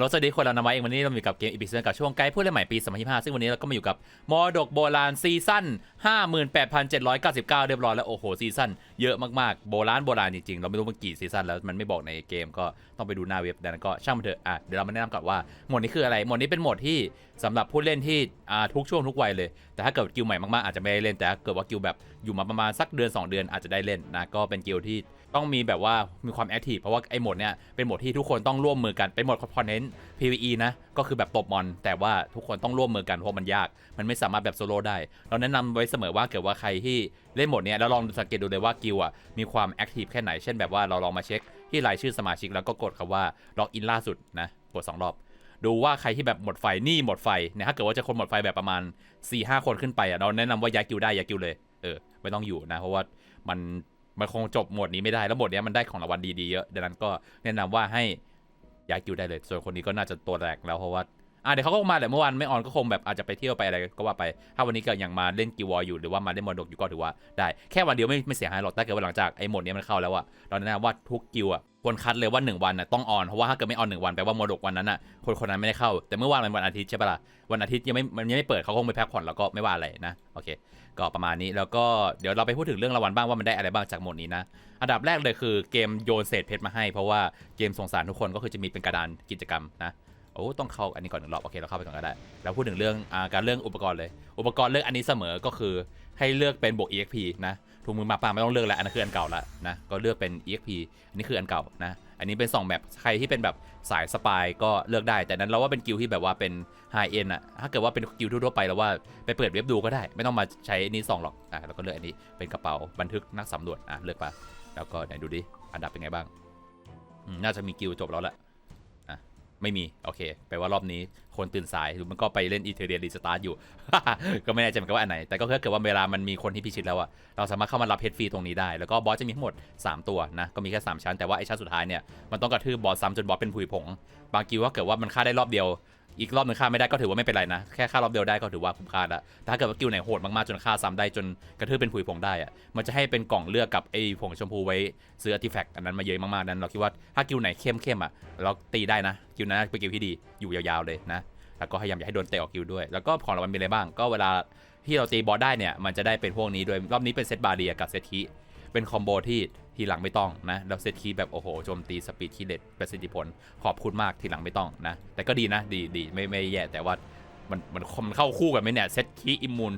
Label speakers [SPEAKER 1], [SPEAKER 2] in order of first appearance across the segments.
[SPEAKER 1] ลโหลสวัสดีคนเรานำไว้เองวันนี้เราอยู่กับเกมอีพิเซนกับช่วงไกด์ผู้เล่นใหม่ปี 2025 ซึ่งวันนี้เราก็มาอยู่กับมอดกโบราณซีซั่น58,799 เรียบร้อยแล้วโอ้โหซีซั่นเยอะมากๆโบราณโบราณจริงๆ เราไม่รู้มันกี่ซีซั่นแล้วมันไม่บอกในเกมก็ต้องไปดูหน้าเว็บดังนั้นก็ช่างมันเถอะอะเดี๋ยวเรามาแนะนำก่อนว่าโหมดนี้คืออะไรโหมดนี้เป็นโหมดที่สำหรับผู้เล่นที่อ่าทุกช่วงทุกวัยเลย แต่ถ้าเกิดกิลใหม่มากๆอาจจะไม่ได้เล่นแต่ถ้าเกิดว่ากิลแบบอยู่มาประมาณสักเดือน 2 เดือนอาจจะได้เล่นนะก็เป็นกิลที่ ต้องมีแบบว่ามีความแอคทีฟเพราะว่าไอ้โหมดเนี้ยเป็นโหมดที่ทุกคนต้องร่วมมือกันเป็นโหมดคอนเทนต์ PVE นะก็คือแบบตบมอน แต่ว่าทุกคนต้องร่วมมือกันเพราะมันยาก มันไม่สามารถแบบโซโล่ได้ เราแนะนำไว้เสมอว่าเกิดว่าใครที่เล่นโหมดเนี้ยแล้วลองสังเกตดูเลยว่ากิลอะมีความแอคทีฟแค่ไหนเช่นแบบว่าเราลองมาเช็คที่รายชื่อสมาชิกแล้วก็กดคำว่าล็อกอินล่าสุดนะกดสองรอบดูว่าใครที่แบบหมดไฟนี่หมดไฟเนี่ยถ้าเกิดว่าจะคนหมดไฟแบบประมาณ4ี่ห้าคนขึ้นไปอะเราแนะนำว่าย้ายกิลได้ย้ายกิลเลยเออไม่ต้องอยู่นะเพราะว่ามัน มันคงจบหมวดนี้ไม่ได้แล้วหมวดนี้มันได้ของรางวัลดีๆเยอะดังนั้นก็แนะนำว่าให้ย้ายกิวได้เลย ส่วนคนนี้ก็น่าจะตัวแรกแล้วเพราะว่า อะเดี๋ยวเขาก็มาแหละเมื่อวานไม่ออนก็คงแบบอาจจะไปเที่ยวไปอะไรก็ว่าไป ถ้าวันนี้ก็ยังมาเล่นกิวออยู่หรือว่ามาเล่นมอดกอยู่ก็ถือว่าได้แค่วันเดียวไม่ไม่เสียหายหรอกถ้าเกิดว่าหลังจากไอ้หมดนี้มันเข้าแล้วอะเราแนะนำว่าทุกกิวอะควรคัดเลยว่าหนึ่งวันน่ะต้องออนเพราะว่าถ้าเกิดไม่ออนหนึ่งวันแปลว่ามอดกวันนั้นน่ะคนคนนั้นไม่ได้เข้า แต่เมื่อวานมันวันอาทิตย์ใช่ปะล่ะวันอาทิตย์ยังไม่มันยังไม่เปิดเขาคงไปพักผ่อนแล้วก็ไม่ว่าอะไรนะโอเค ก็ประมาณนี้แล้วก็เดี๋ยวเราไปพูดถึงเรื่องรางวัลบ้างว่ามันได้อะไรบ้างจากหมดนี้นะอันดับแรกเลยคือเกมโยนเศษเพชรมาให้ เพราะว่าเกมสงสารทุกคนก็คือจะมีเป็นกระดานกิจกรรมนะ อ้ต้องเข้าอันนี้ก่อนหนึ่งรอบโอเคเราเข้าไปก่อนก็ได้เราพูดถึงเรื่องอาการเรื่องอุปกรณ์เลย อุปกรณ์เลือกอันนี้เสมอก็คือให้เลือกเป็นบวก exp นะถุงมือมาป่าไม่ต้องเลือกแล้วอันนั้นคืออันเก่าล้วนะก็เลือกเป็น exp อันนี้คืออันเก่านะอันนี้เป็นสองแบบใครที่เป็นแบบสายสปายก็เลือกได้ แต่นั้นเราว่าเป็นกิลที่แบบว่าเป็นไฮเอ็นอะถ้าเกิดว่าเป็นกิลทั่วไปแล้วว่าไปเปิดเว็บดูก็ได้ ไม่ต้องมาใช้อันนี้สองหรอกอะเราก็เลือกอันนี้เป็นกระเป๋าบันทึกนักสำรวจอะเลือกไปแล้วก็ไหนดูดิอันดับเป็นไงบ้างน่าจะมีกิลจบแล้วแหละ ไม่มีโอเคแปลว่ารอบนี้คนตื่นสายหรือมันก็ไปเล่นอีเทเรียรีสตาร์ทอยู่ ก็ไม่แน่ใจเหมือนกันว่าอันไหน แต่ก็ถ้าเกิดว่าเวลามันมีคนที่พิชิตแล้วอะเราสามารถเข้ามารับเพชรฟรีตรงนี้ได้ แล้วก็บอสจะมีทั้งหมด 3 ตัวนะ ก็มีแค่ 3 ชั้น แต่ว่าไอชั้นสุดท้ายเนี่ย มันต้องกระทืบบอสซ้ำจนบอสเป็นผุยผง บางกิวว่าเกิดว่ามันฆ่าได้รอบเดียว อีกรอบหนึ่งฆ่าไม่ได้ก็ถือว่าไม่เป็นไรนะ แค่ฆ่ารอบเดียวได้ก็ถือว่าคุ้มค่าละแต่ถ้าเกิดว่ากิวไหนโหดมากๆจนฆ่าซ้ำได้จนกระทืบเป็นผุยผงได้อะมันจะให้เป็นกล่องเลือกกับไอ้ผงชมพูไว้ซื้ออาร์ติแฟกต์อันนั้นมาเยอะมากๆนั้นเราคิดว่าถ้ากิวไหนเข้มๆอะเราตีได้นะกิวนั้นเป็นกิวที่ดีอยู่ยาวๆเลยนะแล้วก็พยายามอย่าให้โดนเตะออกกิวด้วย แล้วก็ของรางวัลมีอะไรบ้าง ก็เวลาที่เราตีบอสได้เนี่ยมันจะได้เป็นพวกนี้ด้วยรอบนี้เป็นเซตบาเรียกับเซตคีเป็นคอมโบที่ ทีหลังไม่ต้องนะแล้วเซตคีแบบโอ้โหโจมตีสปีดคีเด็ดประสิทธิผล ขอบคุณมากทีหลังไม่ต้องนะ แต่ก็ดีนะ ดีดีไม่ไม่แย่แต่ว่ามันมันมันเข้าคู่กันไหมเนี่ยเซตคีอิมมูน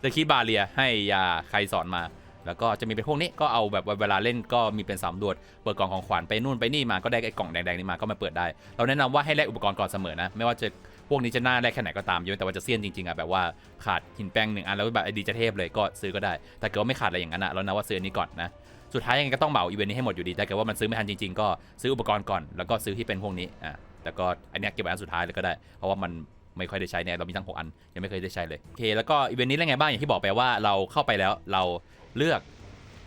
[SPEAKER 1] เซตคีบาเรียให้ยาใครสอนมา แล้วก็จะมีเป็นพวกนี้ก็เอาแบบเวลาเล่นก็มีเป็นสามดวดเปิดกล่องของขวัญไปนู่นไปนี่มาก็ได้ไอ้กล่องแดงๆนี่มาก็มาเปิดได้ เราแนะนำว่าให้แลกอุปกรณ์ก่อนเสมอนะ ไม่ว่าจะพวกนี้จะหน้าแรกแค่ไหนก็ตามยกแต่ว่าจะเซียนจริงๆอะแบบว่าขาดหินแป้งหนึ่งอันแล้วแบบไอดีจะเทพเลยก็ซื้อก็ได้แต่เกิดว่าไม่ขาดอะไรอย่างนั้นอะเรานะว่าซื้อนี้ก่อนนะ สุดท้ายยังไงก็ต้องเหมาอีเวนต์นี้ให้หมดอยู่ดีแต่เกิดว่ามันซื้อไม่ทันจริงๆ ก็ซื้ออุปกรณ์ก่อนแล้วก็ซื้อที่เป็นพวกนี้อะแต่ก็อันนี้เก็บไว้อันสุดท้ายเลยก็ได้ เพราะว่ามันไม่ค่อยได้ใช้เนี่ยเรามีทั้งหกอัน ยังไม่เคยได้ใช้เลยโอเคแล้วก็อีเวนต์นี้เล่นไงบ้างอย่างที่บอกไปว่าเราเข้าไปแล้วเราเลือก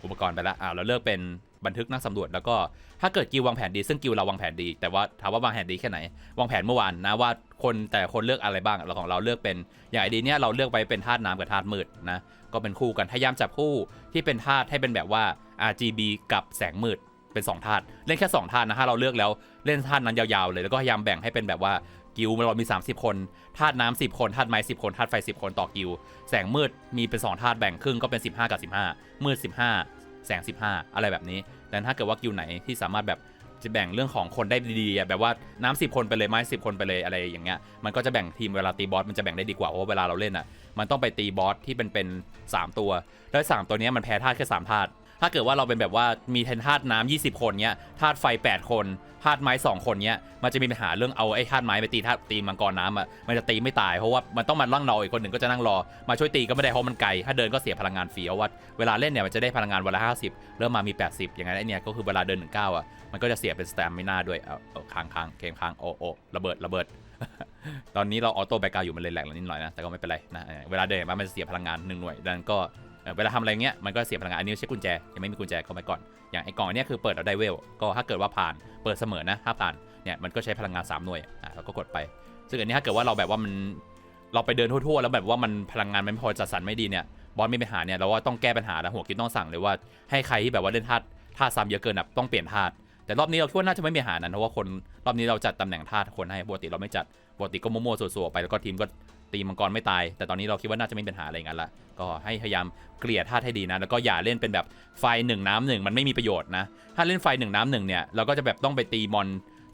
[SPEAKER 1] อุปกรณ์ไปแล้วอ่าเราเลือกเป็น บันทึกนักสำรวจแล้วก็ถ้าเกิดกิลวางแผนดีซึ่งกิลเราวางแผนดี แต่ว่าถามว่าวางแผนดีแค่ไหน วางแผนเมื่อวานนะว่าคนแต่คนเลือกอะไรบ้างเราของเราเลือกเป็นอย่างไอดีเนี่ยเราเลือกไปเป็นธาตุน้ำกับธาตุมืดนะก็เป็นคู่กันพยายามจับคู่ที่เป็นธาตุให้เป็นแบบว่า RGB กับแสงมืดเป็น2ธาตุเล่นแค่2ธาตุนะถ้าเราเลือกแล้วเล่นธาตุนั้นยาวๆเลยแล้วก็พยายามแบ่งให้เป็นแบบว่ากิลเรามี 30 คนธาตุน้ำ10 คนธาตุไม้ 10 คนธาตุไฟ 10 คนต่อกิลแสงมืดมีเป็น2ธาตุแบ่งครึ่งก็เป็น 15 กับ 15 มืด 15 แสง 15 อะไรแบบนี้แต่ถ้าเกิดว่ากิวไหนที่สามารถแบบจะแบ่งเรื่องของคนได้ดีๆแบบว่าน้ำ10คนไปเลยไม้10คนไปเลยอะไรอย่างเงี้ยมันก็จะแบ่งทีมเวลาตีบอสมันจะแบ่งได้ดีกว่าเพราะเวลาเราเล่นอะมันต้องไปตีบอสที่เป็นเป็นสามตัว แล้วสามตัวนี้มันแพ้ธาตุแค่สามธาตุ ถ้าเกิดว่าเราเป็นแบบว่ามีเทนธาตุน้ำ20 คนเนี้ยธาตุไฟ 8 คนธาตุไม้ 2 คนเนี้ยมันจะมีปัญหาเรื่องเอาไอ้ธาตุไม้ไปตีธาตุตีมังกรน้ำอะมันจะตีไม่ตายเพราะว่ามันต้องมาลั่งรออีกคนหนึ่งก็จะนั่งรอมาช่วยตีก็ไม่ได้เพราะมันไกลถ้าเดินก็เสียพลังงานฟรีเพราว่าเวลาเล่นเนี่ยมันจะได้พลังงานวันละ50 เริ่มมามี 80 อย่างนั้นไอ้เนี่ยก็คือเวลาเดินหนึ่งก้าอะมันก็จะเสียเป็นสแตมไม่น่าด้วยเอาเอาค้างค้างเกมค้างโอโอระเบิดระเบิด ตอนนี้เราออโต้แบ็กกราวอยู่มันเลยแหลกนิดหน่อยนะแต่ก็ไม่เป็นไรนะเออเวลาเดินมามันจะเสียพลังงานหนึ่งหน่วยดังนั้นก็ เวลาทำอะไรเงี้ยมันก็เสียพลังงานอันนี้ใช้กุญแจยังไม่มีกุญแจเข้าไปก่อน อย่างไอ้กล่องอันเนี้ยคือเปิดเราได้เวลก็ถ้าเกิดว่าผ่านเปิดเสมอนะถ้าผ่านเนี่ยมันก็ใช้พลังงาน 3 หน่วยอะเราก็กดไป ซึ่งอันนี้ถ้าเกิดว่าเราแบบว่ามันเราไปเดินทั่วๆแล้วแบบว่ามันพลังงานมันไม่พอจัดสรรไม่ดีเนี่ยบอสมีปัญหาเนี่ยเราว่าต้องแก้ปัญหาแล้วหัวคิดต้องสั่งเลยว่าให้ใครที่แบบว่าเล่นธาตุธาตุซ้ำเยอะเกินอะต้องเปลี่ยนธาตุแต่รอบนี้เราคิดว่าน่าจะไม่มีปัญหานั้นเพราะว่าคนรอบนี้เราจัดตำแหน่งธาตุคนให้ปกติเราไม่จัดปกติก็มั่สวๆไปแล้วก็ทีมก็ ตีมังกรไม่ตาย แต่ตอนนี้เราคิดว่าน่าจะไม่มีปัญหาอะไรงั้นละก็ให้พยายามเกลี่ยธาตุให้ดีนะ แล้วก็อย่าเล่นเป็นแบบไฟหนึ่งน้ำหนึ่งมันไม่มีประโยชน์นะ ถ้าเล่นไฟหนึ่งน้ำหนึ่งเนี่ยเราก็จะแบบต้องไปตีมอน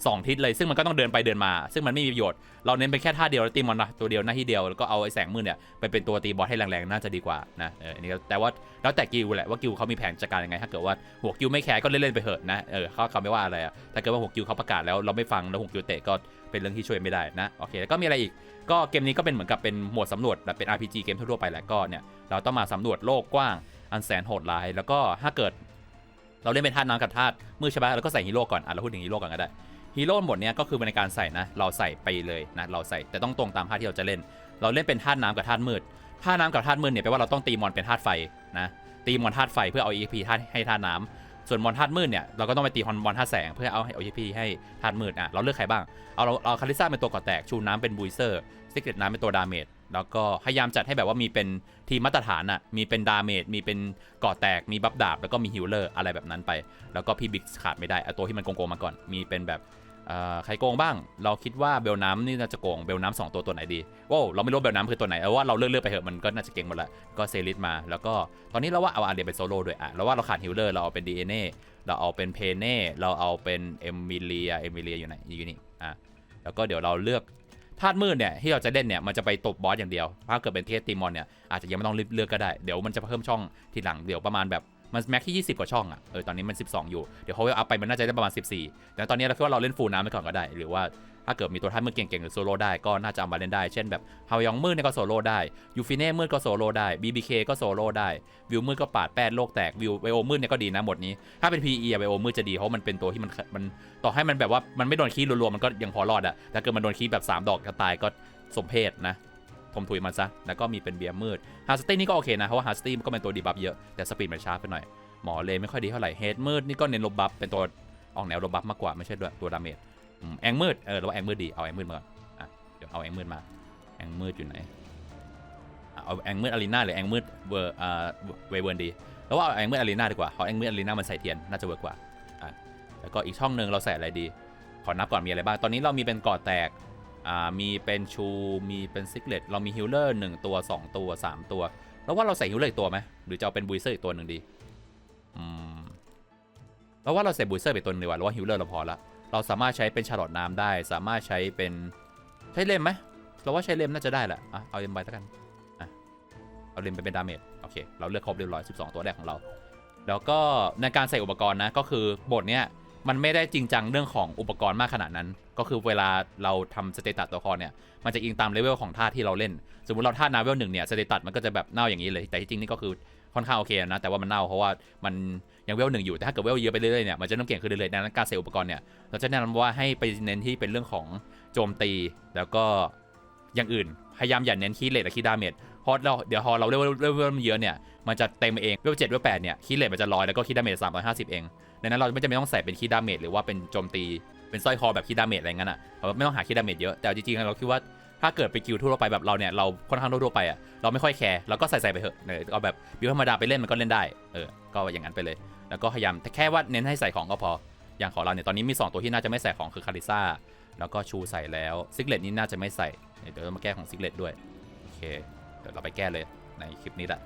[SPEAKER 1] สองทิศเลยซึ่งมันก็ต้องเดินไปเดินมา ซึ่งมันไม่มีประโยชน์ เราเน้นไปแค่ท่าเดียวแล้วตีมอนนะตัวเดียวหน้าที่เดียวแล้วก็เอาไอ้แสงมืดเนี่ยไปเป็นตัวตีบอสให้แรงๆน่าจะดีกว่านะเอออันนี้แต่ว่าแล้วแต่กิลแหละว่ากิลเขามีแผนจัดการยังไงถ้าเกิดว่าหัวกิลไม่แคร์ก็เล่นๆไปเถอะนะเออเขาเขาไม่ว่าอะไรอะถ้าเกิดว่าหัวกิลเขาประกาศแล้วเราไม่ฟังแล้วหัวกิลเตะก็เป็นเรื่องที่ช่วยไม่ได้นะโอเคแล้วก็มีอะไรอีก ก็เกมนี้ก็เป็นเหมือนกับเป็นหมวดสำรวจแบบเป็น RPG เกมทั่วๆไปแหละก็เนี่ยเราต้องมาสำรวจโลกกว้างอันแสนโหดร้าย แล้วก็ถ้าเกิด เราเล่นเป็นธาตุน้ำกับธาตุมืดใช่ไหมแล้วก็ใส่ฮีโร่ก่อนอะเราพูดถึงฮีโร่ก่อนก็ได้ฮีโร่หมดเนี้ยก็คือในการใส่นะเราใส่ไปเลยนะเราใส่แต่ต้องตรงตามธาตุที่เราจะเล่น เราเล่นเป็นธาตุน้ำกับธาตุมืดธาตุน้ำกับธาตุมืดเนี่ยแปลว่าเราต้องตีมอนเป็นธาตุไฟนะตีมอนธาตุไฟเพื่อเอา EXP ธาตุให้ธาตุน้ำ ส่วนมอนธาตุมืดเนี่ยเราก็ต้องไปตีมอนธาตุแสงเพื่อเอาให้โอพีให้ธาตุมืดอะเราเลือกใครบ้างเอาเราเอาคาริซ่าเป็นตัวก่อแตกชูน้ำเป็นบูเซอร์ซิกเก็ตน้ำเป็นตัวดาเมจแล้วก็พยายามจัดให้แบบว่ามีเป็นทีมมาตรฐานอะมีเป็นดาเมจมีเป็นก่อแตกมีบัฟดาบแล้วก็มีฮิลเลอร์อะไรแบบนั้นไป แล้วก็พี่บิ๊กขาดไม่ได้เอาตัวที่มันโกงๆมาก่อนมีเป็นแบบ ใครโกงบ้าง เราคิดว่าเบลน้ำนี่น่าจะโกงเบลน้ำสองตัวตัวไหนดีโว้วเราไม่รู้เบลน้ำคือตัวไหนเอาว่าเราเลือกเลือกไปเถอะมันก็น่าจะเก่งหมดละก็เซริสมา แล้วก็ตอนนี้เราว่าเอาอาเดียเป็นโซโล่ด้วยอะเราว่าเราขาดฮิลเลอร์เราเอาเป็น DNA เน่เราเอาเป็นเพเน่เราเอาเป็นเอมิเลียเอมิเลียอยู่ไหนอยู่นี่อะแล้วก็เดี๋ยวเราเลือกธาตุมืดเนี่ยที่เราจะเล่นเนี่ยมันจะไปตบบอสอย่างเดียวถ้าเกิดเป็นเทสตีมอนเนี่ยอาจจะยังไม่ต้องรีบเลือกก็ได้เดี๋ยวมันจะเพิ่มช่องทีหลังเดี๋ยวประมาณแบบ มันแม็กที่ 20 กว่าช่องอะ เออ ตอนนี้มัน 12 อยู่ เดี๋ยวเขาอัพไปมันน่าจะได้ประมาณ 14 แต่ตอนนี้เราคิดว่าเราเล่นฟูลน้ำไปก่อนก็ได้ หรือว่าถ้าเกิดมีตัวท่านมืดเก่งๆ หรือโซโล่ได้ก็น่าจะเอามาเล่นได้ เช่นแบบฮาวยองมืดเนี่ยก็โซโล่ได้ ยูฟิเน่มืดก็โซโล่ได้ BBK ก็โซโล่ได้ วิวมืดก็ปาดแปดโลกแตก วิวไบโอมืดเนี่ยก็ดีนะหมดนี้ ถ้าเป็น PE อไบโอมืดจะดีเพราะมันเป็นตัวที่มันมันต่อให้มันแบบว่ามันไม่โดนคีรัวๆมันก็ยังพอรอดอะแต่เกิดมันโดนคีแบบสามดอกจะตายก็สมเพศนะ ทมถุยมันซะ แล้วก็มีเป็นเบียร์มืดฮาร์สตี้นี่ก็โอเคนะ เพราะว่าฮาร์สตี้ก็เป็นตัวดีบัฟเยอะ แต่สปีดมันช้าไปหน่อย หมอเลไม่ค่อยดีเท่าไหร่ เฮดมืดนี่ก็เน้นลบบัฟ เป็นตัวออกแนวลบบัฟมากกว่า ไม่ใช่ตัวดาเมจแองมืด เออเราว่าแองมืดดี เอาแองมืดมาก่อนอะเดี๋ยวเอาแองมืดมา แองมืดอยู่ไหน เอาแองมืดอารีนาหรือแองมืดเวอร์อ่าเวเวิร์นดี แล้วว่าเอาแองมืดอารีนาดีกว่าเพราะแองมืดอารีนามันใส่เทียนน่าจะเวิร์กกว่า อะ แล้วก็อีกช่องหนึ่งเราใส่อะไรดี ขอนับก่อนมีอะไรบ้าง ตอนนี้เรามีเป็นก่อแตก มีเป็นชูมีเป็นซิกเลตเรามีฮิลเลอร์หนึ่งตัว 2 ตัว 3 ตัว แล้วว่าเราใส่ฮิลเลอร์อีกตัวไหมหรือจะเอาเป็นบูเซอร์อีกตัวหนึ่งดีอืมแล้วว่าเราใส่บูเซอร์ไปตัวหนึงดีกว่าเราว่าฮิลเลอร์เราพอละเราสามารถใช้เป็นชาร์ลอตน้ำได้ สามารถใช้เป็นใช้เลมไหมเราว่าใช้เลมน่าจะได้แหละอะเอาเลมไปแล้วกันอะเอาเลมไปเป็นดาเมจโอเค เราเลือกครบเรียบร้อย12 ตัวแรกของเรา แล้วก็ในการใส่อุปกรณ์นะก็คือบทเนี้ย มันไม่ได้จริงจังเรื่องของอุปกรณ์มากขนาดนั้น ก็คือเวลาเราทำสเตตัสตัวละครเนี่ย มันจะอิงตามเลเวลของท่าที่เราเล่น สมมติเราท่านาเวลหนึ่งเนี่ยสเตตัสมันก็จะแบบเน่าอย่างนี้เลย แต่ที่จริงนี่ก็คือค่อนข้างโอเคนะ แต่ว่ามันเน่าเพราะว่ามันยังเวลหนึ่งอยู่ แต่ถ้าเกิดเวลเยอะไปเรื่อยๆเนี่ย มันจะต้องเก่งขึ้นเรื่อยๆดังนั้นการใส่อุปกรณ์เนี่ย เราจะแนะนำว่าให้ไปเน้นที่เป็นเรื่องของโจมตี แล้วก็อย่างอื่น พยายามอย่าเน้นคีเลทและคีดาเมจเพราะเราเดี๋ยวพอเราเลเวลเวลมันเยอะเนี่ย มันจะเต็มเอง เวลเจ็ดเวลแปดเนี่ยคีเลทมันจะร้อยแล้วก็คีดาเมจสามร้อยห้าสิบเอง ดังนั้นเราไม่จำเป็นต้องใส่เป็นคีดาเมจหรือว่าเป็นโจมตีเป็นสร้อยคอแบบคีดาเมจอะไรเงั้นอะเราไม่ต้องหาคีดาเมจเยอะแต่จริงๆเราคิดว่าถ้าเกิดไปกิลทั่วไปแบบเราเนี่ยเราค่อนข้างทั่วไปอะเราไม่ค่อยแคร์เราก็ใส่ใส่ไปเถอะเออเอาแบบบิวธรรมดาไปเล่นมันก็เล่นได้เออก็อย่างนั้นไปเลย แล้วก็พยายามแต่แค่ว่าเน้นให้ใส่ของก็พออย่างของเราเนี่ยตอนนี้มี 2 ตัวที่น่าจะไม่ใส่ของคือคาริซ่าแล้วก็ชูใส่แล้วซิกเลตนี่น่าจะไม่ใส่เดี๋ยวเรามาแก้ของซิกเลตด้วยโอเคเดี๋ยวเราไปแก้เลยในคลิปนี้แหละ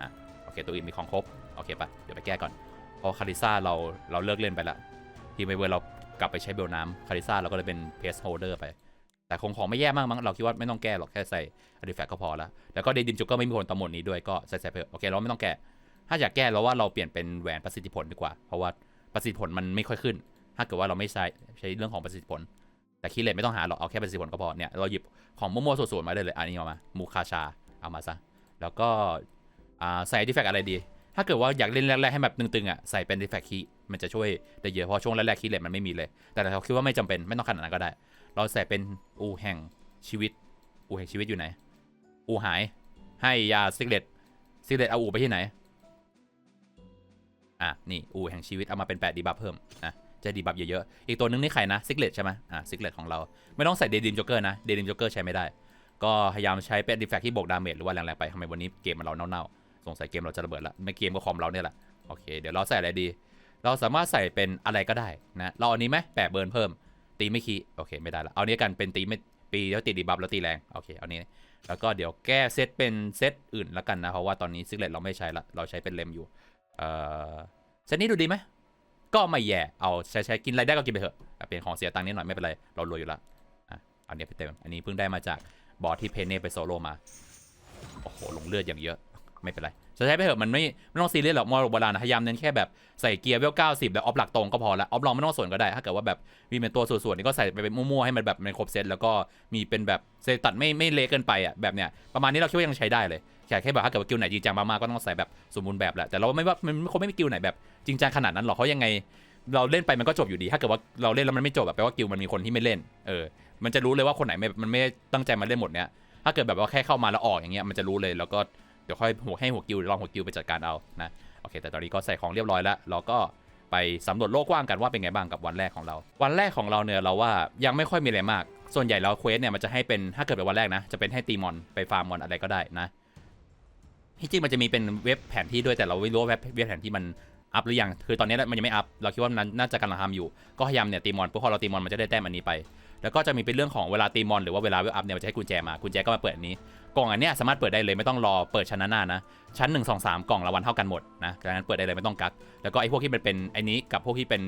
[SPEAKER 1] อะโอเคตัวอื่นมีของครบโอเคปะเดี๋ยวไปแก้ก่อน พอคาริซ่าเราเราเลิกเล่นไปละทีมไวเวอร์เรากลับไปใช้เบลน้ำคาริซ่าเราก็เลยเป็นเพสโฮเดอร์ไป แต่คงของไม่แย่มากมั้งเราคิดว่าไม่ต้องแก้หรอกแค่ใส่อดิแฟกก็พอแล้วแล้วก็เดดิมจุกก็ไม่มีผลต่อหมดนี้ด้วยก็ใส่ใส่ไปเถอะโอเคเราไม่ต้องแก้ถ้าอยากแก้เราว่าเราเปลี่ยนเป็นแหวนประสิทธิผลดีกว่า เพราะว่าประสิทธิผลมันไม่ค่อยขึ้น ถ้าเกิดว่าเราไม่ใช้ใช้เรื่องของประสิทธิผล แต่คีย์เลทไม่ต้องหาหรอกเอาแค่ประสิทธิผลก็พอเนี่ยเราหยิบของมั่วๆส่วนๆมาได้เลยอันนี้เอามามูคาชาเอามาซะแล้วก็ใส่ดิแฟกอะไรดี ถ้าเกิดว่าอยากเล่นแรกๆให้แบบตึงๆอะใส่เป็น defect key มันจะช่วยได้เยอะเพราะช่วงแรกๆคีเลทมันไม่มีเลย แต่เราคิดว่าไม่จำเป็นไม่ต้องขนาดนั้นก็ได้ เราใส่เป็นอูแห่งชีวิต อูแห่งชีวิตอยู่ไหน อูหายให้ยาซิกเลตซิกเลตเอาอูไปที่ไหนอะนี่อูแห่งชีวิตเอามาเป็น8ดีบัฟเพิ่มนะจะดีบัฟเยอะๆอีกตัวนึงนี่ใครนะซิกเลตใช่ไหมอะซิกเลตของเราไม่ต้องใส่เดดิมจ็อกเกอร์นะเดดิมจ็อกเกอร์ใช้ไม่ได้ ก็พยายามใช้เป็นดีแฟกที่บวกดาเมจหรือว่าแรงๆไปทำไมวันนี้เกมมันเราเน่าๆ สงสัยเกมเราจะระเบิดละไม่เกมก็คอมเราเนี่ยแหละโอเค เดี๋ยวเราใส่อะไรดี เราสามารถใส่เป็นอะไรก็ได้นะเราเอาอันนี้ไหมแปะเบิร์นเพิ่ม ตีไม่คีโอเคไม่ได้ละเอานี้กันเป็นตีไม่ปีแล้วตีดีบัฟแล้วตีแรงโอเคเอานี้ แล้วก็เดี๋ยวแก้เซตเป็นเซตอื่นแล้วกันนะเพราะว่าตอนนี้ซิกเลตเราไม่ใช้ละเราใช้เป็นเลมอยู่เออเซตนี้ดูดีไหมก็ไม่แย่ เอาใช้ใช้กินอะไรได้ก็กินไปเถอะ เป็นของเสียตังค์นิดหน่อยไม่เป็นไร เรารวยอยู่ละอะอาเนี้ไปเติมอันนี้เพิ่งได้มาจากบอสที่เพนเน่ไปโซโลมา โอ้โห ลงเลือดอย่างเยอะ ไม่เป็นไรจะใช้ไปเถอะมันไม่ไม่ต้องซีเรียสหรอกมอโบราณนะพยายามเน้นแค่แบบใส่เกียร์เวล90แล้วออฟหลักตรงก็พอละออฟลองไม่ต้องส่วนก็ได้ ถ้าเกิดว่าแบบมีเป็นตัวส่วนๆนี่ก็ใส่ไปเป็นมั่วๆให้มันแบบมันครบเซตแล้วก็มีเป็นแบบเซตตัดไม่ไม่เละเกินไปอะแบบเนี้ยประมาณนี้เราคิดว่ายังใช้ได้เลยแค่แค่แบบถ้าเกิดว่ากิลไหนจริงจังมากๆก็ต้องใส่แบบสมบูรณ์แบบแหละแต่เราไม่ว่ามันคงไม่มีกิลไหนแบบจริงจังขนาดนั้นหรอกเพราะยังไงเราเล่นไปมันก็จบอยู่ดี ถ้าเกิดว่าเราเล่นแล้วมันไม่จบแบบแปลว่ากิลมันมีคนที่ไม่เล่น เออ มันจะรู้เลยว่าคนไหนไม่มันไม่ตั้งใจมาเล่นหมดเนี้ย ถ้าเกิดแบบว่าแค่เข้ามาแล้วออกอย่างเงี้ยมันจะรู้เลย แล้วก็ เดี๋ยวค่อยหัวให้หัวกิลลองหัวกิลไปจัดการเอานะโอเค แต่ตอนนี้ก็ใส่ของเรียบร้อยแล้วเราก็ไปสำรวจโลกกว้างกันว่าเป็นไงบ้างกับวันแรกของเรา วันแรกของเราเนี่ยเราว่ายังไม่ค่อยมีอะไรมาก ส่วนใหญ่แล้วเควสเนี่ยมันจะให้เป็นถ้าเกิดเป็นวันแรกนะ จะเป็นให้ตีมอนไปฟาร์มมอนอะไรก็ได้นะที่จริงมันจะมีเป็นเว็บแผนที่ด้วยแต่เราไม่รู้ว่าเว็บเว็บแผนที่มันอัพหรือยังคือตอนนี้มันยังไม่อัพเราคิดว่ามันน่าจะกำลังทำอยู่ก็พยายามเนี่ยตีมอนเพวกพอเราตีมอนมันจะได้แต้มอันนี้ไป แล้วก็จะมีเป็นเรื่องของเวลาตีมอนหรือว่าเวลาเวลอัพเนี่ยจะให้กุญแจมากุญแจก็มาเปิดอันนี้กล่องอันเนี้ยสามารถเปิดได้เลยไม่ต้องรอเปิดชั้นหน้าๆนะชั้น 1 2 3 กล่องละวันเท่ากันหมดนะดังนั้นเปิดได้เลยไม่ต้องกักแล้วก็ไอ้พวกที่มันเป็นไอ้นี้กับพวกที่เป็น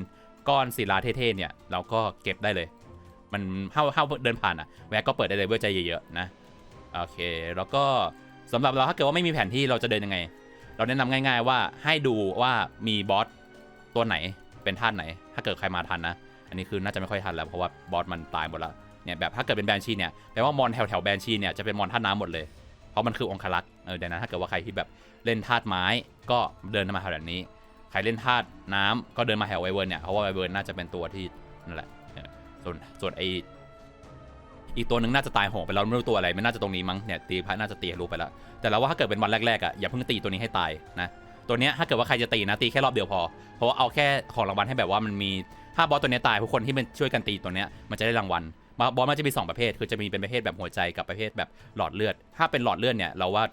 [SPEAKER 1] ก้อนศิลาเท่ๆเนี่ยเราก็เก็บได้เลย มันเข้าเข้าเดินผ่านอะแวะก็เปิดได้เลยเพื่อใจเยอะๆนะโอเคแล้วก็สำหรับเราถ้าเกิดว่าไม่มีแผนที่เราจะเดินยังไง เราแนะนำง่าย ๆ ว่าให้ดูว่ามีบอสตัวไหนเป็นท่านไหน ถ้าเกิดใครมาทันนะ อันนี้คือน่าจะไม่ค่อยทันแล้วเพราะว่าบอสมันตายหมดแล้วเนี่ยแบบถ้าเกิดเป็นแบนชีเนี่ยแปลว่ามอนแถวแถวแบนชีเนี่ยจะเป็นมอนท่าน้ำหมดเลยเพราะมันคือองคลักษ์เออดังนั้นถ้าเกิดว่าใครที่แบบเล่นธาตุไม้ก็เดินมาแถวแบบนี้ ใครเล่นธาตุน้ำก็เดินมาแถวไวเวิร์นเนี่ยเพราะว่าไวเวิร์นน่าจะเป็นตัวที่นั่นแหละส่วนส่วนไออีกตัวหนึ่งน่าจะตายโหงไปแล้วไม่รู้ตัวอะไรไม่น่าจะตรงนี้มั้งเนี่ยตีพระน่าจะตีทะลุไปแล้วแต่เราว่าถ้าเกิดเป็นวันแรกๆอะอย่าเพิ่งตีตัวนี้ให้ตายนะ ตัวเนี้ยถ้าเกิดว่าใครจะตีนะตีแค่รอบเดียวพอ เพราะว่าเอาแค่ของรางวัลให้แบบว่ามันมีถ้าบอสตัวเนี้ยตายทุกคนที่มันช่วยกันตีตัวเนี้ยมันจะได้รางวัลบอสมันจะมีสองประเภท คือจะมีเป็นประเภทแบบหัวใจกับประเภทแบบหลอดเลือด ถ้าเป็นหลอดเลือดเนี่ยเราว่า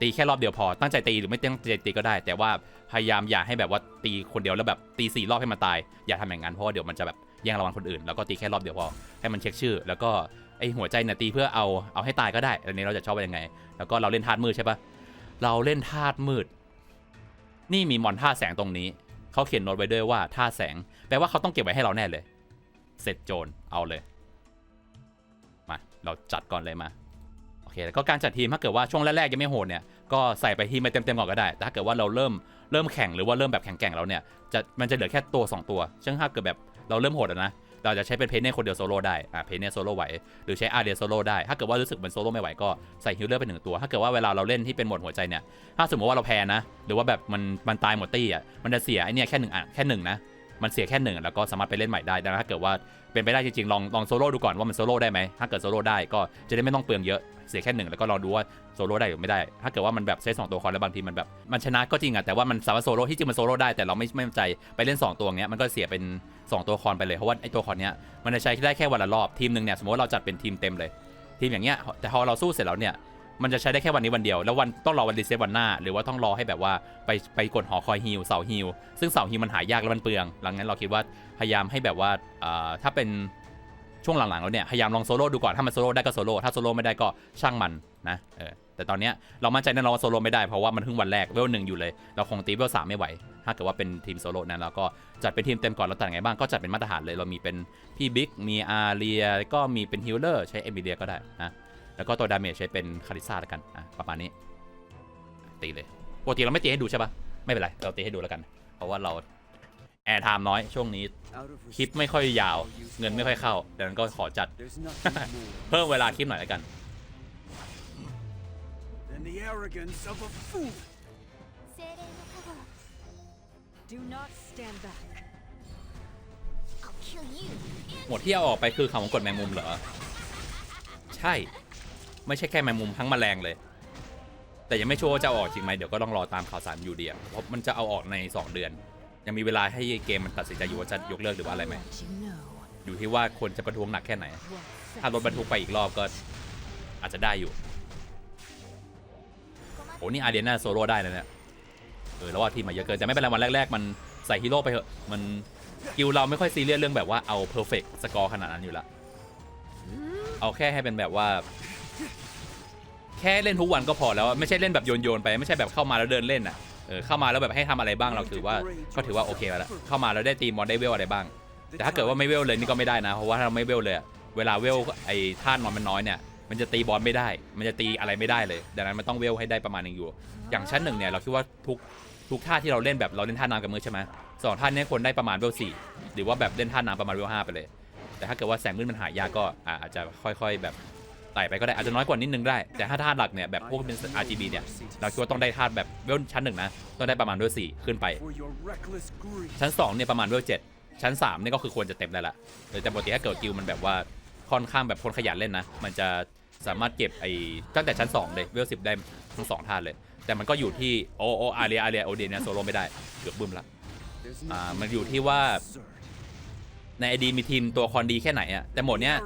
[SPEAKER 1] ตีแค่รอบเดียวพอ ตั้งใจตีหรือไม่ตั้งใจตีก็ได้ แต่ว่าพยายามอย่าให้แบบว่าตีคนเดียวแล้วแบบตีสี่รอบให้มันตาย อย่าทำอย่างนั้นเพราะว่าเดี๋ยวมันจะแบบแย่งรางวัลคนอื่น แล้วก็ตีแค่รอบเดียวพอ ให้มันเช็คชื่อ แล้วก็ไอหัวใจเนี่ยตีเพื่อเอาเอาให้ตายก็ได้อันนี้เราจะชอบยังไง แล้วก็เราเล่นธาตุมืดใช่ปะเราเล่นธาตุมืด นี่มีมอนธาแสงตรงนี้เขาเขียนโน้ตไว้ด้วยว่าธาแสง แปลว่าเขาต้องเก็บไว้ให้เราแน่เลย เสร็จโจรเอาเลย มา เราจัดก่อนเลยมาโอเคแล้วก็การจัดทีมถ้าเกิดว่าช่วงแรกๆยังไม่โหดเนี่ยก็ใส่ไปทีมไปเต็มๆก่อนก็ได้แต่ถ้าเกิดว่าเราเริ่มเริ่มแข่งหรือว่าเริ่มแบบแข่งแกร่งแล้วเนี่ยจะมันจะเหลือแค่ตัว 2 ตัวซึ่งถ้าเกิดแบบเราเริ่มโหดแล้วนะ เราจะใช้เป็นเพนเน่คนเดียวโซโล่ได้อ่าเพนเน่โซโล่ไหว หรือใช้อาเดียโซโล่ได้ ถ้าเกิดว่ารู้สึกมือนโซโล่ไม่ไหวก็ใส่ฮิลเลอร์ไปหนึ่งตัว ถ้าเกิดว่าเวลาเราเล่นที่เป็นหมดหัวใจเนี่ย ถ้าสมมติว่าเราแพ้นะ หรือว่าแบบมันมันตายหมดตี้อะ มันจะเสียไอเนี่ยแค่หนึ่งอะแค่หนึ่งนะ มันเสียแค่หนึ่งแล้วก็สามารถไปเล่นใหม่ได้ดังนั้นถ้าเกิดว่าเป็นไปได้จริงๆ ลองลองโซโล่ดูก่อนว่ามันโซโล่ได้ไหมถ้าเกิดโซโล่ได้ก็จะได้ไม่ต้องเปลืองเยอะเสียแค่หนึ่งแล้วก็ลองดูว่าโซโล่ได้หรือไม่ได้ ถ้าเกิดว่ามันแบบใช้สองตัวคอนแล้วบางทีมันแบบมันชนะก็จริงอะแต่ว่ามันสามารถโซโล่ที่จริงมันโซโล่ได้แต่เราไม่ไม่มั่นใจไปเล่นสองตัวเงี้ยมันก็เสียเป็น สองตัวคอนไปเลยเพราะว่าไอตัวคอนเนี้ยมันจะใช้ได้แค่วันละรอบทีมหนึ่งเนี่ยสมมติว่าเราจัดเป็นทีมเต็มเลย ทีมอย่างเงี้ยแต่พอเราสู้เสร็จแล้วเนี่ยมันจะใช้ได้แค่วันนี้วันเดียว แล้ววันต้องรอวันรีเซ็ตวันหน้า หรือว่าต้องรอให้แบบว่าไปไปกดหอคอยฮิลเสาฮิลซึ่งเสาฮิลมันหายากและมันเปลืองหลังนั้นเราคิดว่าพยายามให้แบบว่าถ้าเป็น ช่วงหลังๆแล้วเนี่ยพยายามลองโซโล่ดูก่อนถ้ามันโซโล่ได้ก็โซโล่ถ้าโซโล่ไม่ได้ก็ช่างมันนะเออแต่ตอนเนี้ยเรามั่นใจแน่นอนว่าโซโล่ไม่ได้เพราะว่ามันเพิ่งวันแรกเวลหนึ่งอยู่เลย เราคงตีเวลสามไม่ไหว ถ้าเกิดว่าเป็นทีมโซโล่นั้นเราก็จัดเป็นทีมเต็มก่อนเราจัดไงบ้างก็จัดเป็นมาตรฐานเลยเรามีเป็นพี่บิ๊กมีอาเรียก็มีเป็นฮิลเลอร์ใช้เอมิเลียก็ได้นะแล้วก็ตัวดาเมจใช้เป็นคาริซ่าแล้วกันอะประมาณนี้ตีเลยปกติเราไม่ตีให้ดูใช่ปะไม่เป็นไรเราตีให้ดูแล้วกัน เพราะว่าเรา แอร์ไทม์น้อยช่วงนี้ คลิปไม่ค่อยยาว เงินไม่ค่อยเข้าดังนั้นก็ขอจัด เพิ่มเวลาคลิปหน่อยแล้วกัน หมดที่เอาออกไปคือคำของกดแมงมุมเหรอ ใช่ ไม่ใช่แค่แมงมุมทั้งแมลงเลย แต่ยังไม่ชัวร์ว่าจะออกจริงไหมเดี๋ยวก็ต้องรอตามข่าวสารอยู่เดียเพราะมันจะเอาออกใน 2 เดือน ยังมีเวลาให้เกมมันตัดสินใจอยู่ว่าจะยกเลิกหรือว่าอะไรไหมอยู่ที่ว่าคนจะประท้วงหนักแค่ไหน ถ้ารถบรรทุกไปอีกรอบก็อาจจะได้อยู่โอ้นี่อาเดียนาโซโล่ได้นะเนี่ยเออแล้วว่าทีมมาเยอะเกินแต่ไม่เป็นไรวันแรก ๆ มันใส่ฮีโร่ไปเถอะมันกิลเราไม่ค่อยซีเรียสเรื่องแบบว่าเอาเพอร์เฟกต์สกอร์ขนาดนั้นอยู่ละเอาแค่ให้เป็นแบบว่า แค่เล่นทุกวันก็พอแล้วไม่ใช่เล่นแบบโยนโยนๆไปไม่ใช่แบบเข้ามาแล้วเดินเล่นอะ เออเข้ามาแล้วแบบให้ทำอะไรบ้างเราถือว่าก็ถือว่าโอเคแล้วเข้ามาแล้วได้ตีมอนได้เวลอะไรบ้าง แต่ถ้าเกิดว่าไม่เวลเลยนี่ก็ไม่ได้นะ เพราะว่าถ้าเราไม่เวลเลยเวลาเวลไอ้ท่านอนมันน้อยเนี่ยมันจะตีบอลไม่ได้ มันจะตีอะไรไม่ได้เลย ดังนั้นมันต้องเวลให้ได้ประมาณหนึงอยู่ อย่างชั้นหนึ่งเนี่ยเราคิดว่าทุกทุกท่าที่เราเล่นแบบเราเล่นท่าน้ำกับมือใช่ไหมสองท่านนี้ควรได้ประมาณเวลสี่หรือว่าแบบเล่นท่าน้ำประมาณเวลห้าไปเลย แต่ถ้าเกิดว่าแสงมืดมันหายากก็อาจจะค่อย ๆ แบบ ไต่ไปก็ได้อาจจะน้อยกว่านิดนึงได้ แต่ถ้าท่าหลักเนี่ยแบบพวกเป็น RGB เนี่ยเราคิดว่าต้องได้ท่าแบบเวลชั้นหนึ่งนะต้องได้ประมาณเวลสี่ขึ้นไป ชั้น2เนี่ยประมาณเวลเจ็ดชั้น3เนี่ยก็คือควรจะเต็มได้ละแต่ปกติถ้าเกิดกิลมันแบบว่าค่อนข้างแบบคนขยันเล่นนะมันจะสามารถเก็บไอ้ตั้งแต่ชั้น 2 เลยเวลสิบได้ทั้งสองท่านเลย แต่มันก็อยู่ที่โอโออาเรียอาเรียโอเดียเนี่ยโซโลไม่ได้เกือบบึ้มละอ่ามันอยู่ที่ว่า ในไอดีมีทีมตัวคอนดีแค่ไหนอะแต่หมดเนี้ย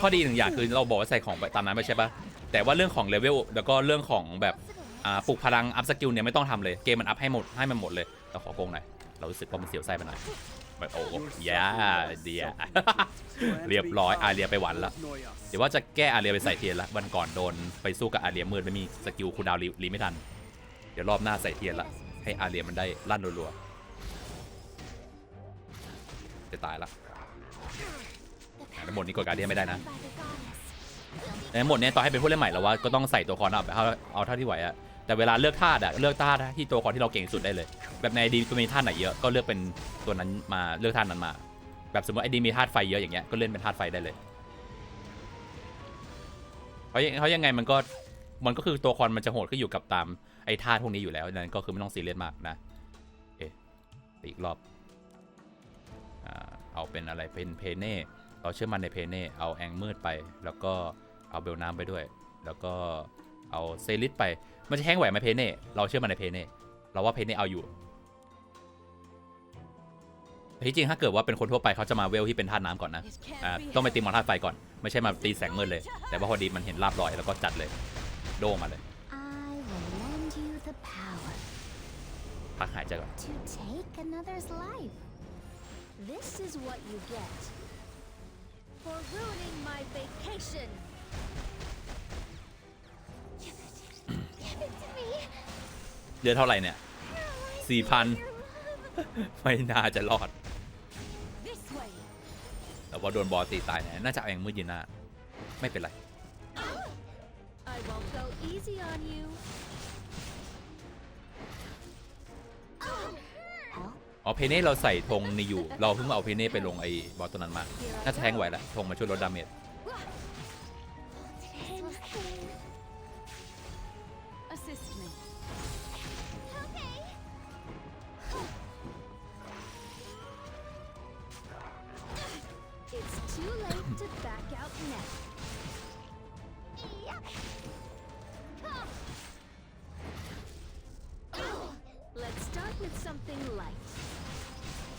[SPEAKER 1] ข้อดีหนึ่งอย่างคือเราบอกว่าใส่ของไปตามนั้นไปใช่ปะแต่ว่าเรื่องของเลเวลแล้วก็เรื่องของแบบปลุกพลังอัพสกิลเนี่ยไม่ต้องทำเลยเกมมันอัพให้หมดให้มันหมดเลยเราขอโกงหน่อยเรารู้สึกว่ามันเสียวไส้ไปหน่อยแบบโอ้ยาเดียเรียบร้อยอาเรียไปหวันละเดี๋ยวว่าจะแก้อาเรียไปใส่เทียนละวันก่อนโดนไปสู้กับอาเรียมืดไม่มีสกิลคูดาวรีไม่ทันเดี๋ยวรอบหน้าใส่เทียนละให้อาเรียมันได้ลั่นรัวๆจะตายละ ทั้งหมดนี้กดการเดียนไม่ได้นะในหมดเนี้ยต่อให้เป็นผู้เล่นใหม่แล้วว่าก็ต้องใส่ตัวคอนเอาเอาเอาเท่าที่ไหวอะแต่เวลาเลือกท่าอะเลือกท่าที่ตัวคอนที่เราเก่งสุดได้เลย แบบในดีก็มีท่าไหนเยอะก็เลือกเป็นตัวนั้นมาเลือกท่านั้นมา แบบสมมติไอดีมีธาตุไฟเยอะอย่างเงี้ยก็เล่นเป็นธาตุไฟได้เลยเพรายังเพรายังไงมันก็มันก็คือตัวคอนมันจะโหดขึ้นอยู่กับตามไอ้ธาตุพวกนี้อยู่แล้วนั้นก็คือไม่ต้องซีเรียสมากนะตีอีกรอบ เอาเป็นอะไรเป็นเพเน่เราเชื่อมันในเพเน่เอาแองมืดไป แล้วก็เอาเบลน้ำไปด้วย แล้วก็เอาเซลิสไป มันจะแห้งไหวไหมเพเน่เราเชื่อมันในเพเน่เราว่าเพเน่เอาอยู่แต่ที่จริงถ้าเกิดว่าเป็นคนทั่วไปเขาจะมาเวลที่เป็นธาตุน้ำก่อนนะ
[SPEAKER 2] It can't
[SPEAKER 1] อ่า
[SPEAKER 2] be
[SPEAKER 1] ต้องไปตีมอนธาตุไฟก่อน ไม่ใช่มาตีแสงมืดเลย แต่ว่าพอดีมันเห็นลาบลอยแล้วก็จัดเลย โดมาเลย
[SPEAKER 3] I will lend you the power
[SPEAKER 1] พักหายใจก่อน
[SPEAKER 2] This is what you get for ruining my vacation.
[SPEAKER 3] Give it. Give it to me.
[SPEAKER 1] เดือนเท่าไหร่เนี่ย สี่พัน ไม่น่าจะรอด
[SPEAKER 2] This way.
[SPEAKER 1] แต่ว่าโดนบอลตีตายเนี่ยน่าจะเอาเองมืดยืนหน้า ไม่เป็นไร
[SPEAKER 2] I won't go easy on you.
[SPEAKER 1] อ๋อเพเน่เราใส่ธงนี่อยู่ เราเพิ่งมาเอาเพเน่ไปลงไอ้บอลตัวนั้นมา น่าจะแทงไหวแหละธงมาช่วยลดดาเมจ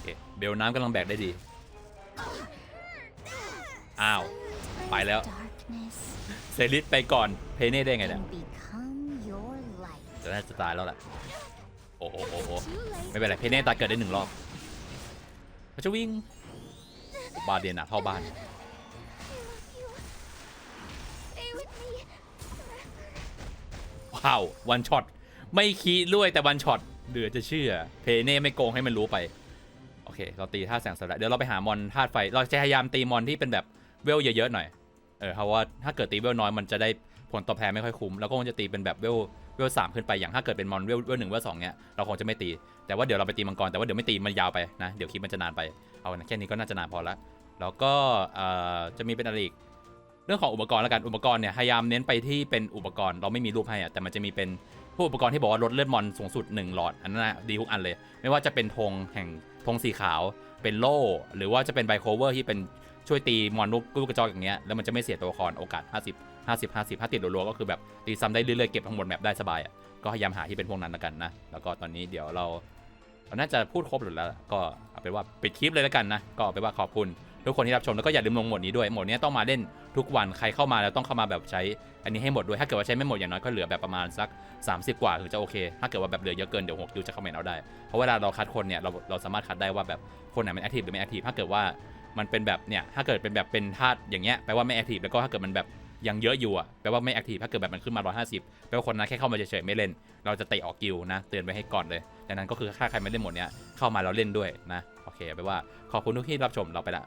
[SPEAKER 1] เคเบลน้ำกำลังแบกได้ดี อ้าว ไปแล้ว
[SPEAKER 3] Darkness
[SPEAKER 1] เซริสไปก่อน เพเน่ได้ไงเนี่ย
[SPEAKER 3] and become your light.
[SPEAKER 1] จะน่าจะตายแล้วแหละโอ้โหโอ้โห
[SPEAKER 2] Too late.
[SPEAKER 1] ไม่เป็นไร เพเน่ตายเกิดได้หนึ่งรอบเขาจะวิ่ง บาเดียนอะเข้าบ้าน
[SPEAKER 3] I love you. Stay with me.
[SPEAKER 1] ว้าว วันช็อต ไม่คีด้วยแต่วันช็อตเหลือจะเชื่อ เพเน่ไม่โกงให้มันรู้ไปโอ เค เราตีท่าแสงสลัดเดี๋ยวเราไปหามอนธาตุไฟ เราจะพยายามตีมอนที่เป็นแบบเวลเยอะๆหน่อย เออเพราะว่าถ้าเกิดตีเวลน้อยมันจะได้ผลตอบแทนไม่ค่อยคุ้ม แล้วก็คงจะตีเป็นแบบเวลเวลสามขึ้นไป อย่างถ้าเกิดเป็นมอนเวลเวลหนึ่งเวลสองเนี้ย เราคงจะไม่ตี แต่ว่าเดี๋ยวเราไปตีมังกร แต่ว่าเดี๋ยวไม่ตีมันยาวไปนะ เดี๋ยวคลิปมันจะนานไป เอานะแค่นี้ก็น่าจะนานพอละ แล้วก็เอ่อจะมีเป็นอะไรอีก เรื่องของอุปกรณ์แล้วกัน อุปกรณ์เนี่ยพยายามเน้นไปที่เป็นอุปกรณ์ เราไม่มีรูปให้อะแต่มันจะมีเป็น พวกอุปกรณ์ที่บอกว่าลดเลือดมอนสูงสุด 1 หลอด อันนั้นนะดีทุกอันเลย ไม่ว่าจะเป็นธงแห่งธงสีขาว เป็นโล่ หรือว่าจะเป็นไบโคเวอร์ที่เป็นช่วยตีมอนลูกลูกกระจอกอย่างเงี้ย แล้วมันจะไม่เสียตัวละครโอกาส 50 50 50ถ้าติดรัวๆก็คือแบบตีซ้ำได้เรื่อยๆเก็บทั้งหมดแมปได้สบายอะก็พยายามหาที่เป็นพวกนั้นล้วกันนะ แล้วก็ตอนนี้เดี๋ยวเราเราน่าจะพูดครบหมดแล้ว ก็เอาเป็นว่าปิดคลิปเลยแล้วกันนะ ก็เอาเป็นว่าขอบคุณ ทุกคนที่รับชมแล้วก็อย่าลืมลงโหมดนี้ด้วยโหมดนี้ต้องมาเล่นทุกวันใครเข้ามาแล้วต้องเข้ามาแบบใช้อันนี้ให้หมดด้วยถ้าเกิดว่าใช้ไม่หมดอย่างน้อยก็เหลือแบบประมาณสัก 30 กว่าถึงจะโอเค ถ้าเกิดว่าแบบเหลือเยอะเกินเดี๋ยวหกดิวจะคอมเมนต์เอาได้เพราะเวลาเราคัดคนเนี่ยเราเราสามารถคัดได้ว่าแบบคนไหนเป็นแอคทีฟหรือไม่แอคทีฟถ้าเกิดว่ามันเป็นแบบเนี่ยถ้าเกิดเป็นแบบเป็นธาตุอย่างเงี้ยแปลว่าไม่แอคทีฟแล้วก็ถ้าเกิดมันแบบยังเยอะอยู่อะแปลว่าไม่แอคทีฟถ้าเกิดแบบมันขึ้นมา 150 แปลว่าคนนั้นแค่เข้ามาเฉยๆไม่เล่น เราจะเตะออกกิลนะ เตือนไว้ให้ก่อนเลยดังนั้นก็คือถ้าใครไม่เล่นหมดเนี้ยเข้ามาเราเล่นด้วยนะ โอเคแปลว่าขอบคุณทุกที่รับชมเราไปละ